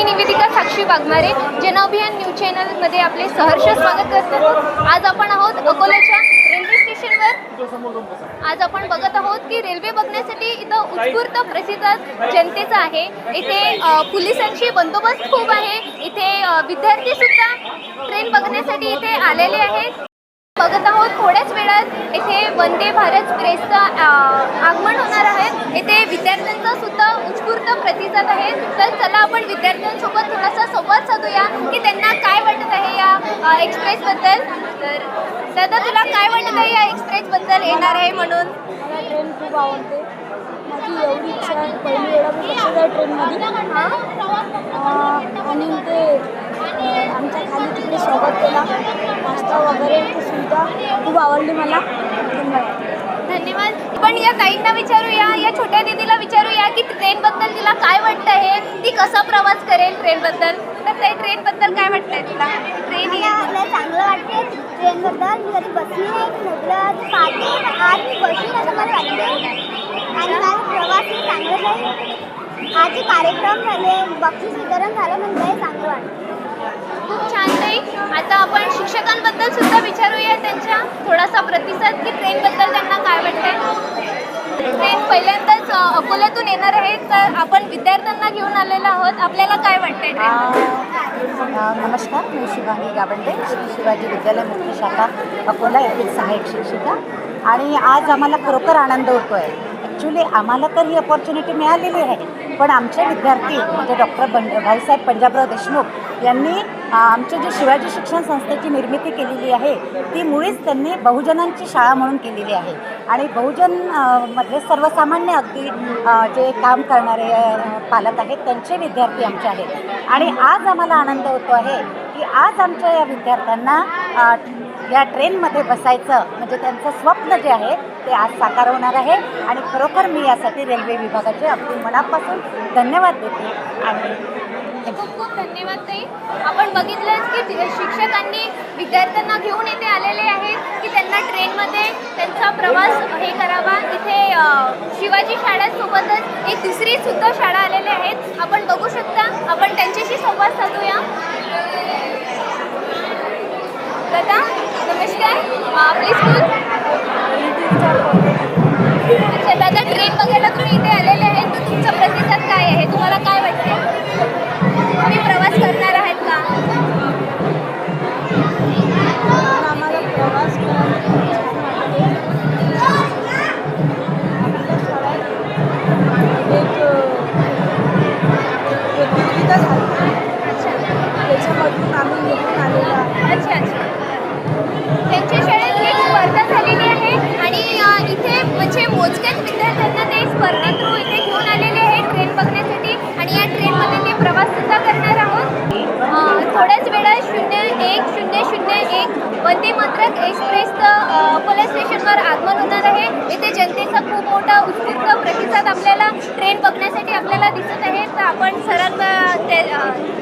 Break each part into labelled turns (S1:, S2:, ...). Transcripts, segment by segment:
S1: मी निवेदिका साक्षी वाघमारे जन अभियान न्यूज चॅनलमध्ये आपले सहर्ष स्वागत करतो. आज आपण आहोत अकोल्याच्या रेल्वे स्टेशनवर. आज आपण बघत आहोत की रेल्वे बघण्यासाठी इथं उत्स्फूर्त प्रसिद्ध जनतेचं आहे. इथे अ, पोलिसांची बंदोबस्त खूप आहे. इथे विद्यार्थी सुद्धा ट्रेन बघण्यासाठी इथे आलेले आहेत. बघत आहोत. थोड्याच वेळात येथे वंदे भारत प्रेसचं आगमन होणार आहे. येथे विद्यार्थ्यांचा सुद्धा उत्स्फूर्त प्रतिसाद आहे. तर चला आपण विद्यार्थ्यांसोबत थोडासा संवाद साधूया की त्यांना काय वाटत आहे या एक्सप्रेसबद्दल तर दादा तुला काय वाटत आहे या एक्सप्रेसबद्दल येणार आहे म्हणून?
S2: मला ट्रेन खूप आवडते. माझी एवढी इच्छा पहिली वेळा मी ट्रेनमध्ये आणि ते आमच्या खाली तिकडे स्वागत केला. नाश्ता वगैरे ती सुविधा. खूप आवडली मला. धन्यवाद.
S1: धन्यवाद. पण या ताईंना विचारूया या छोट्या दिदीला विचारूया की ट्रेनबद्दल तिला काय वाटतं आहे ती कसा प्रवास करेल ट्रेनबद्दल? तर ते ट्रेनबद्दल काय वाटतंय तुला? ट्रेन
S3: मला चांगलं वाटते. ट्रेनबद्दल मी कधी बसली नाही. पाहते आज मी बसली असं मला वाटते. आणि माझा प्रवास हे चांगलं जाईल आज जे कार्यक्रम झाले. बक्षीस वितरण झालं म्हणजे हे चांगलं वाटतं.
S1: खूप छान ताई. आता आपण शिक्षकांबद्दल सुद्धा विचारूया त्यांच्या. थोडासा प्रतिसाद की ट्रेनबद्दल त्यांना काय वाटतंय. ट्रेन पहिल्यांदाच अकोल्यातून येणार आहे तर आपण विद्यार्थ्यांना घेऊन आलेलो आहोत. आपल्याला काय वाटतंय
S4: नमस्कार. मी शिवानी गावंडे. श्री शिवाजी विद्यालय मुख्य शाखा अकोला येथील सहाय्यक शिक्षिका. आणि आज आम्हाला खरोखर आनंद होतो आहे ॲक्च्युली आम्हाला तर ही अपॉर्च्युनिटी मिळालेली आहे. पण आमचे विद्यार्थी म्हणजे डॉक्टर बन भाऊसाहेब पंजाबराव देशमुख यांनी आमचे आमच्या जे शिवाजी शिक्षण संस्थेची निर्मिती केलेली आहे ती मुळीच त्यांनी बहुजनांची शाळा म्हणून केलेली आहे. आणि बहुजनमध्ये मधले सर्वसामान्य अगदी जे काम करणारे पालक आहेत त्यांचे विद्यार्थी आमचे आहेत. आणि आज आम्हाला आनंद होतो आहे की आज आमच्या या विद्यार्थ्यांना या ट्रेनमध्ये बसायचं म्हणजे त्यांचं स्वप्न जे आहे ते आज साकार होणार आहे. आणि खरोखर मी यासाठी रेल्वे विभागाचे अगदी मनापासून धन्यवाद देते. आणि
S1: खूप खूप धन्यवाद ताई. आपण बघितलंच की शिक्षकांनी विद्यार्थ्यांना घेऊन इथे आलेले आहेत की त्यांना ट्रेनमध्ये त्यांचा प्रवास हे करावा. इथे शिवाजी शाळेसोबतच एक दुसरी सुद्धा शाळा आलेल्या आहेत आपण बघू शकता. आपण त्यांच्याशी संवाद साधूया. दादा? नमस्कार. आपली स्कूल अच्छा दादा ट्रेन बघायला तुम्ही वंदे मातरम एक्सप्रेसचं अकोला स्टेशनवर आगमन होणार आहे. इथे जनतेचा खूप मोठा उत्स्फूर्त प्रतिसाद आपल्याला ट्रेन बघण्यासाठी आपल्याला दिसत आहे. तर आपण सरांना ते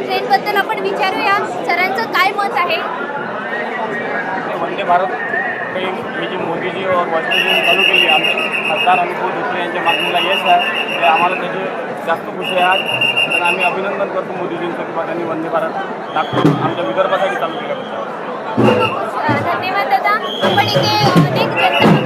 S1: ट्रेनबद्दल आपण विचारूया. सरांचं काय मत आहे?
S5: वंदे भारत ट्रेन ही जी मोदीजी और वाजपेयीजी चालू केली आमचे खासदार अनुभव धोत्रे यांच्या मागणीला यश आहे. ते आम्हाला त्याची जास्त खुशी आहे आज. तर आम्ही अभिनंदन करतो मोदीजींचं किंवा त्यांनी वंदे भारत नागपूर आमच्या विदर्भासाठी चालू केल्याबद्दल.
S1: अ, धन्यवाद दादा आपण इथे अनेक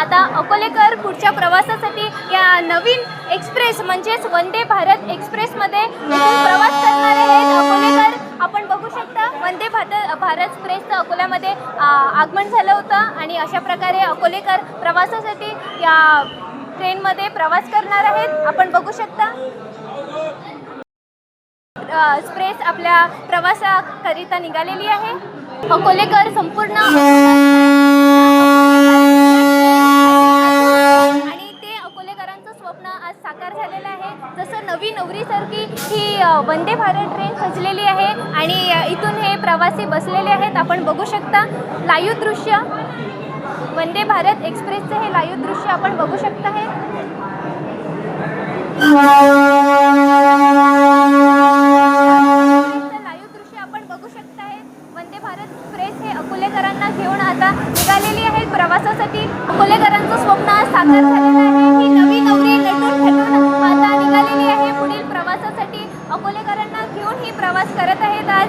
S1: आता अकोलेकर पुढच्या प्रवासासाठी या नवीन एक्सप्रेस म्हणजेच वंदे भारत एक्सप्रेसमध्ये प्रवास करणार आहेत. अकोलेकर आपण बघू शकता वंदे भारत भारत एक्सप्रेसचं अकोल्यामध्ये आगमन झालं होतं आणि अशा प्रकारे अकोलेकर प्रवासासाठी या ट्रेनमध्ये प्रवास करणार आहेत. आपण बघू शकता एक्सप्रेस आपल्या प्रवासाकरिता निघालेली आहे. अकोलेकर संपूर्ण आणि ते अकोलेकरांचं स्वप्न आज साकार झालेलं आहे जसं नवी नवरीसारखी ही वंदे भारत ट्रेन सजलेली आहे आणि इथून हे प्रवासी बसलेले आहेत. आपण बघू शकता लाईव्ह दृश्य. वंदे भारत एक्सप्रेसचं हे लाईव्ह दृश्य आपण बघू शकता हे. दृश्य आपण बघू शकता आहे वंदे भारत एक्सप्रेस हे अकोलेकरांना घेऊन आता निघालेली आहे. प्रवासासाठी अकोलेकरांचं स्वप्न आज साकार झालेलं आहे. ही नवी नवरी नटून प्रवास करत आहेत आज.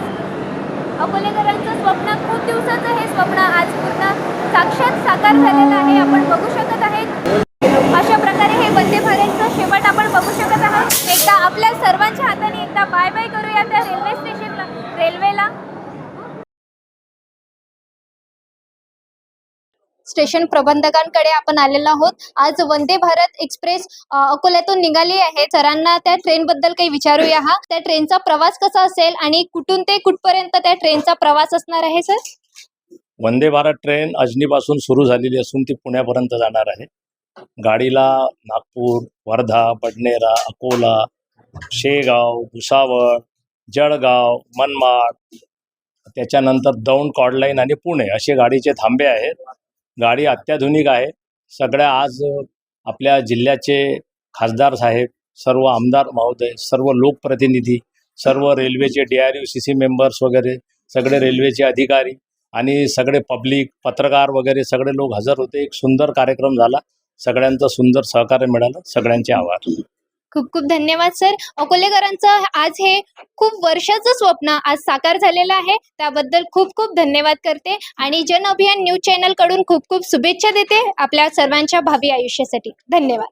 S1: अकोलेकरांचं स्वप्न खूप दिवसाचं हे स्वप्न आज पूर्ण साक्षात साकार झालेलं आहे. आपण बघू शकतो आहेत अशा प्रकारे हे वंदे भारतचं शेवट आपण बघू शकत आहात एकदा आपल्या सर्वांच्या हाताने एकदा बाय बाय करूया त्या रेल्वे स्टेशनला रेल्वेला स्टेशन प्रबंधकांकडे आपण आलेलो आहोत. आज वंदे भारत एक्सप्रेस अकोल्यातून निघाली आहे. सरांना त्या ट्रेन बद्दल काही विचारूया हा. त्या ट्रेनचा प्रवास कसा असेल आणि कुठून ते कुठपर्यंत त्या ट्रेनचा प्रवास असणार आहे सर?
S6: वंदे भारत ट्रेन अजनीपासून सुरू झालेली असून ती पुण्यापर्यंत जाणार आहे. गाडीला नागपूर वर्धा बडनेरा अकोला शेगाव भुसावळ जळगाव मनमाड त्याच्यानंतर दौंड कॉडलाईन आणि पुणे असे गाडीचे थांबे आहेत. गाडी अत्याधुनिक आहे. सगळ्या आज आपल्या जिल्ह्याचे खासदार साहेब सर्व आमदार महोदय सर्व लोकप्रतिनिधी सर्व रेल्वेचे D R U C C members वगैरे सगळे रेल्वेचे अधिकारी आणि सगळे पब्लिक पत्रकार वगैरे सगळे लोक हजर होते. एक सुंदर कार्यक्रम झाला. सगळ्यांचं सुंदर सहकार्य मिळालं. सगळ्यांचे आभार.
S1: खूप खूप धन्यवाद सर. अकोलेकरांचं आज हे खूप वर्षाचं स्वप्न आज साकार झालेलं आहे. त्याबद्दल खूप खूप धन्यवाद करते आणि जन अभियान न्यूज चॅनलकडून खूप खूप शुभेच्छा देते आपल्या सर्वांच्या भावी आयुष्यासाठी. धन्यवाद.